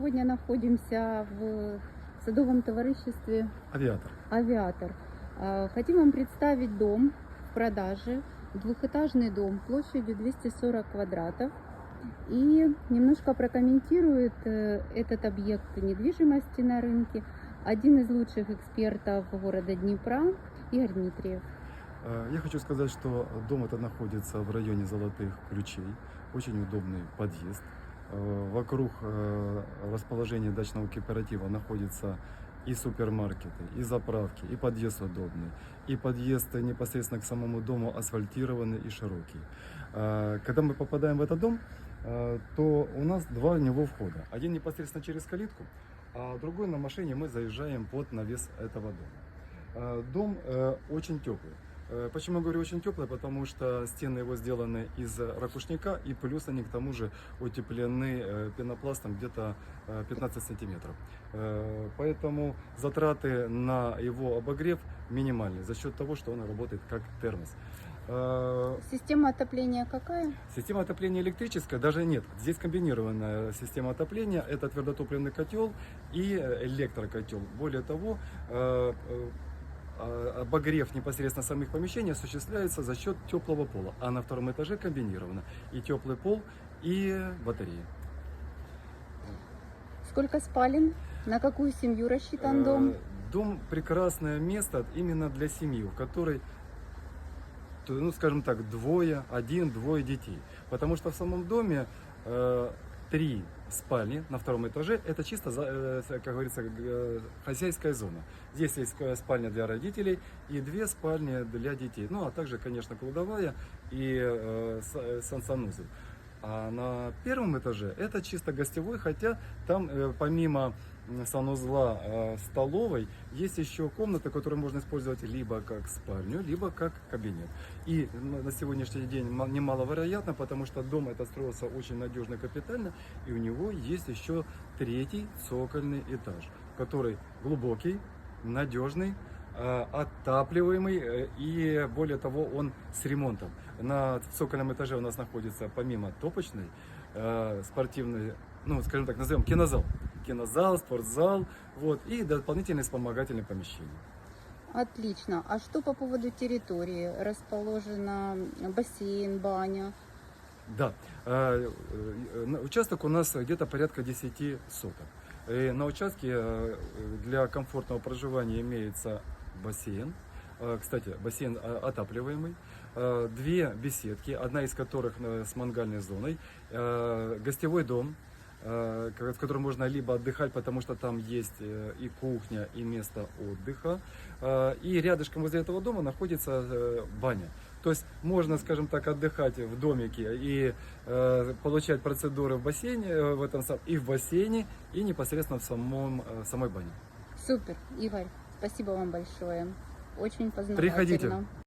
находимся в садовом товариществе Авиатор. «Авиатор». А, Хотим вам представить дом в продаже. Двухэтажный дом площадью 240 квадратов. И немножко прокомментирует э, этот объект недвижимости на рынке один из лучших экспертов города Днепра Игорь Дмитриев. Э, Я хочу сказать, что дом этот находится в районе Золотых Ключей. Очень удобный подъезд. Э, Вокруг э, расположения дачного кооператива находятся и супермаркеты, и заправки, и подъезд удобный. И подъезд непосредственно к самому дому асфальтированный и широкий. Э, Когда мы попадаем в этот дом, то у нас два у него входа. Один непосредственно через калитку, а другой на машине мы заезжаем под навес этого дома. Дом очень теплый. Э, Почему я говорю очень теплый? Потому что стены его сделаны из ракушника и плюс они к тому же утеплены э, пенопластом где-то э, 15 сантиметров. Э, Поэтому затраты на его обогрев минимальны за счет того, что он работает как термос. Система отопления какая? Система отопления электрическая даже нет. Здесь комбинированная система отопления. Это твердотопливный котел и электрокотел. Более того, обогрев непосредственно самих помещений осуществляется за счет теплого пола. А на втором этаже комбинировано и теплый пол, и батареи. Сколько спален? На какую семью рассчитан Э, дом? Дом прекрасное место именно для семьи, в которой, то, ну, скажем так, двое, один, двое детей. Потому что в самом доме э, три спальни на втором этаже. Это чисто, э, как говорится, э, хозяйская зона. Здесь есть э, спальня для родителей и две спальни для детей. Ну, а также, конечно, кладовая и сан- санузел. А на первом этаже это чисто гостевой, хотя там э, помимо санузла э, столовой есть еще комната, которую можно использовать либо как спальню, либо как кабинет. И на сегодняшний день ма- немаловероятно, потому что дом это строился очень надежно, капитально, и у него есть еще третий цокольный этаж, который глубокий, надежный, отапливаемый э, и более того он с ремонтом. На цокольном этаже у нас находится помимо топочной э, спортивной, ну скажем так, назовем кинозал, кинозал, спортзал, вот и дополнительные вспомогательные помещения. Отлично. А что по поводу территории? Расположена бассейн, баня. Да, э, э, участок у нас где-то порядка 10 соток. И на участке э, для комфортного проживания имеется бассейн. Э, Кстати, бассейн э, отапливаемый. Э, Две беседки, одна из которых с мангальной зоной. Гостевой дом, в котором можно либо отдыхать, потому что там есть и кухня, и место отдыха. И рядышком возле этого дома находится баня. То есть можно, скажем так, отдыхать в домике и э, получать процедуры в бассейне, в этом и в бассейне, и непосредственно в самом, э, самой бане. Супер, Игорь, спасибо вам большое. Очень познавательно. Приходите.